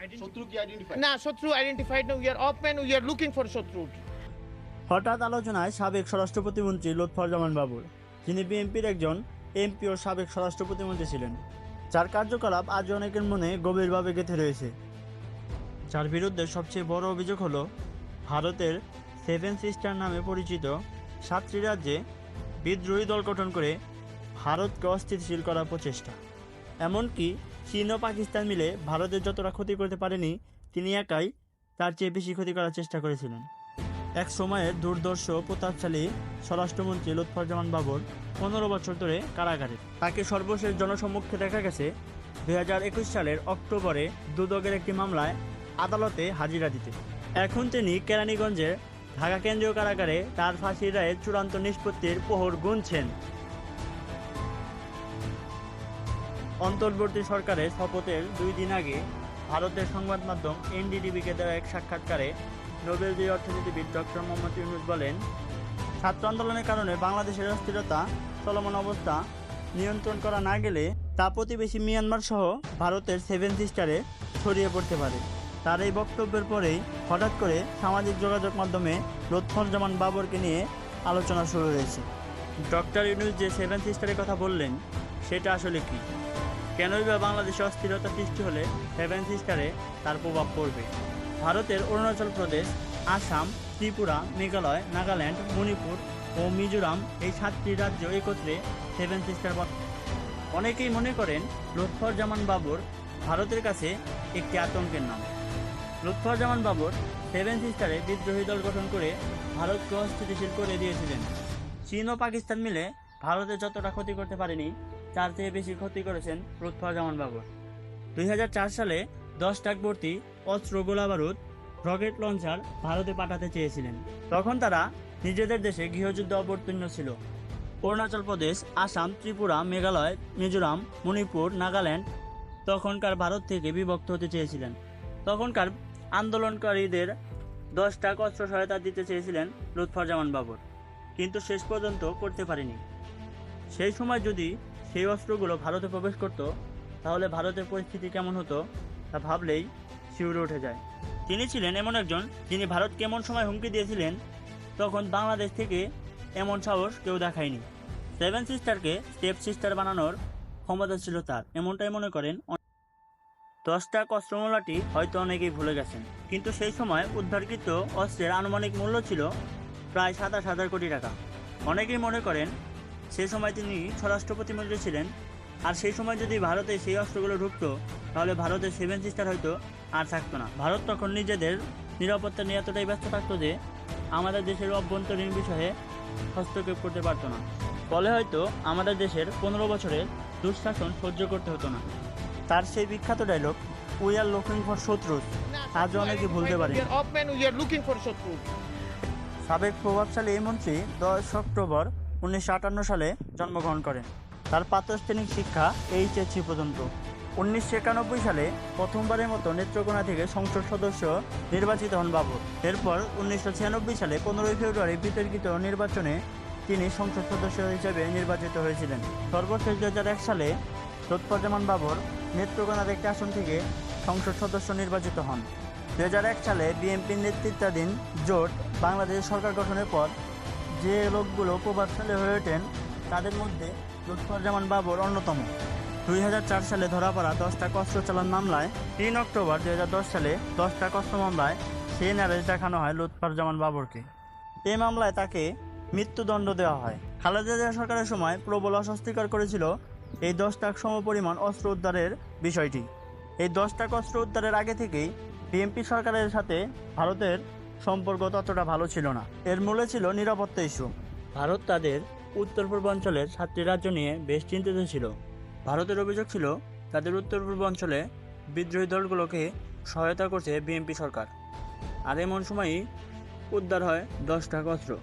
Identified না শত্রু identified না we are open we are looking for শত্রু। হঠাৎ আলোচনায় সাবেক স্বরাষ্ট্র প্রতিমন্ত্রী লুৎফরজামান বাবুর যিনি বিএনপির একজন এমপি ও সাবেক স্বরাষ্ট্র প্রতিমন্ত্রী ছিলেন। যার কার্যকলাপ আজ অনেকের মনে গভীরভাবে গেঁথে রয়েছে। যার বিরুদ্ধে সবচেয়ে বড় অভিযোগ হলো ভারতের সেভেন সিস্টার নামে পরিচিত সাতটি রাজ্যে বিদ্রোহী দল গঠন করে ভারতকে অস্থিতিশীল করার প্রচেষ্টা। এমনকি চীন ও পাকিস্তান মিলে ভারতের যতটা ক্ষতি করতে পারেনি, তিনি একাই তার চেয়ে বেশি ক্ষতি করার চেষ্টা করেছিলেন। এক সময়ের দুর্দর্শ প্রতাপশালী স্বরাষ্ট্রমন্ত্রী লুৎফরজামান বাবর পনেরো বছর ধরে কারাগারে। তাকে সর্বশেষ জনসম্মুখে দেখা গেছে দুই হাজার একুশ সালের অক্টোবরে দুদকের একটি মামলায় আদালতে হাজিরা দিতে। এখন তিনি কেরানীগঞ্জের ঢাকা কেন্দ্রীয় কারাগারে তার ফাঁসির রায়ের চূড়ান্ত নিষ্পত্তির প্রহর গুনছেন। অন্তর্বর্তী সরকারের শপথের দুই দিন আগে ভারতের সংবাদ মাধ্যম এনডিটিভিকে দেওয়া এক সাক্ষাৎকারে নোবেল নোবেলজয়ী অর্থনীতিবিদ ডক্টর মোহাম্মদ ইউনুস বলেন, ছাত্র আন্দোলনের কারণে বাংলাদেশের অস্থিরতা, চলমান অবস্থা নিয়ন্ত্রণ করা না গেলে তা প্রতিবেশী মিয়ানমার সহ ভারতের সেভেন সিস্টারে ছড়িয়ে পড়তে পারে। তার এই বক্তব্যের পরেই হঠাৎ করে সামাজিক যোগাযোগ মাধ্যমে লুৎফরজামান বাবরকে নিয়ে আলোচনা শুরু হয়েছে। ডক্টর ইউনুস যে সেভেন সিস্টারের কথা বললেন, সেটা আসলে কী? কেনই বা বাংলাদেশে অস্থিরতা সৃষ্টি হলে সেভেন সিস্টারে তার প্রভাব পড়বে? ভারতের অরুণাচল প্রদেশ, আসাম, ত্রিপুরা, মেঘালয়, নাগাল্যান্ড, মণিপুর ও মিজোরাম এই সাতটি রাজ্য একত্রে সেভেন সিস্টার অনেকেই মনে করেন লুৎফরজামান বাবর ভারতের কাছে একটি আতঙ্কের নাম। লুৎফরজামান বাবর সেভেন সিস্টারে বিদ্রোহী দল গঠন করে ভারতকে অস্থিতিশীল করে দিয়েছিলেন। চীন ও পাকিস্তান মিলে ভারতের যতটা ক্ষতি করতে পারেনি, তার চেয়ে বেশি ক্ষতি করেছেন লুৎফরজামান বাবর। দুই হাজার চার সালে দশ টাক ভর্তি অস্ত্র গোলা বারুদ, রকেট লঞ্চার ভারতে পাঠাতে চেয়েছিলেন। তখন তারা নিজেদের দেশে গৃহযুদ্ধ অবতীর্ণ ছিল। অরুণাচল প্রদেশ, আসাম, ত্রিপুরা, মেঘালয়, মিজোরাম, মণিপুর, নাগাল্যান্ড তখনকার ভারত থেকে বিভক্ত হতে চেয়েছিলেন। তখনকার আন্দোলনকারীদের দশ টাক অস্ত্র সহায়তা দিতে চেয়েছিলেন লুৎফরজামান বাবর। কিন্তু শেষ পর্যন্ত করতে পারেনি। সেই সময় যদি সেই অস্ত্রগুলো ভারতে প্রবেশ করত, তাহলে ভারতের পরিস্থিতি কেমন হতো তা ভাবলেই শিউরে উঠে যায়। তিনি ছিলেন এমন একজন যিনি ভারতকে এমন সময় হুমকি দিয়েছিলেন তখন বাংলাদেশ থেকে এমন সাহস কেউ দেখায়নি। সেভেন সিস্টারকে স্টেপ সিস্টার বানানোর ক্ষমতা ছিল তার, এমনটাই মনে করেন দশটা অস্ত্রমূলাটি হয়তো অনেকেই ভুলে গেছেন, কিন্তু সেই সময় উদ্ধারকৃত অস্ত্রের আনুমানিক মূল্য ছিল প্রায় সাতাশ হাজার কোটি টাকা। অনেকেই মনে করেন সেই সময় তিনি স্বরাষ্ট্র প্রতিমন্ত্রী ছিলেন। আর সেই সময় যদি ভারতে সেই অস্ত্রগুলো ঢুকতো তাহলে ভারতের সেভেন সিস্টার হয়তো আর থাকতো না। ভারত তখন নিজেদের নিরাপত্তা নিয়ে এতটাই ব্যস্ত থাকতো যে আমাদের দেশের অভ্যন্তরীণ বিষয়ে হস্তক্ষেপ করতে পারতো না। ফলে হয়তো আমাদের দেশের পনেরো বছরের দুঃশাসন সহ্য করতে হতো না। তার সেই বিখ্যাত dialogue we are looking for শত্রুস আজও অনেকে ভুলতে পারে। শত্রু সাবেক প্রভাবশালী এই মন্ত্রী দশ অক্টোবর উনিশশো আটান্ন সালে জন্মগ্রহণ করেন তার প্রাত্যশ্রেণিক শিক্ষা এইচএসসি পর্যন্ত। উনিশশো একানব্বই সালে প্রথমবারের মতো নেত্রকোনা থেকে সংসদ সদস্য নির্বাচিত হন বাবর এরপর উনিশশো ছিয়ানব্বই সালে পনেরোই ফেব্রুয়ারি বিতর্কিত নির্বাচনে তিনি সংসদ সদস্য হিসেবে নির্বাচিত হয়েছিলেন। সর্বশেষ দু এক সালে লুৎফরজামান বাবর নেত্রকোনার একটি আসন থেকে সংসদ সদস্য নির্বাচিত হন। দু হাজার এক সালে বিএনপির নেতৃত্বাধীন জোট বাংলাদেশ সরকার গঠনের পর যে লোকগুলো প্রভাবশালী হয়ে ওঠেন, তাদের মধ্যে লুৎফরজামান বাবর অন্যতম। দুই হাজার চার সালে ধরা পড়া দশটা কষ্ট চালান মামলায় তিন অক্টোবর দুই হাজার দশ সালে দশটা কষ্ট মামলায় সেই ন্যারেজ দেখানো হয় লুৎফরজামান বাবরকে। এই মামলায় তাকে মৃত্যুদণ্ড দেওয়া হয়। খালেদা জিয়া সরকারের সময় প্রবল অস্বস্তিকর করেছিল এই দশ টাক সমপরিমাণ অস্ত্র উদ্ধারের বিষয়টি। এই দশ টাকা অস্ত্র উদ্ধারের আগে থেকেই বিএনপি সরকারের সাথে ভারতের সম্পর্ক ততটা ভালো ছিল না। এর মূলে ছিল নিরাপত্তা ইস্যু। ভারত তাদের উত্তর পূর্বাঞ্চলের সাতটি রাজ্য নিয়ে বেশ চিন্তিত ছিল। ভারতের অভিযোগ ছিল, তাদের উত্তর পূর্বাঞ্চলে বিদ্রোহী দলগুলোকে সহায়তা করছে বিএনপি সরকার। আর এমন সময়ই উদ্ধার হয় দশটা টাকা অস্ত্র।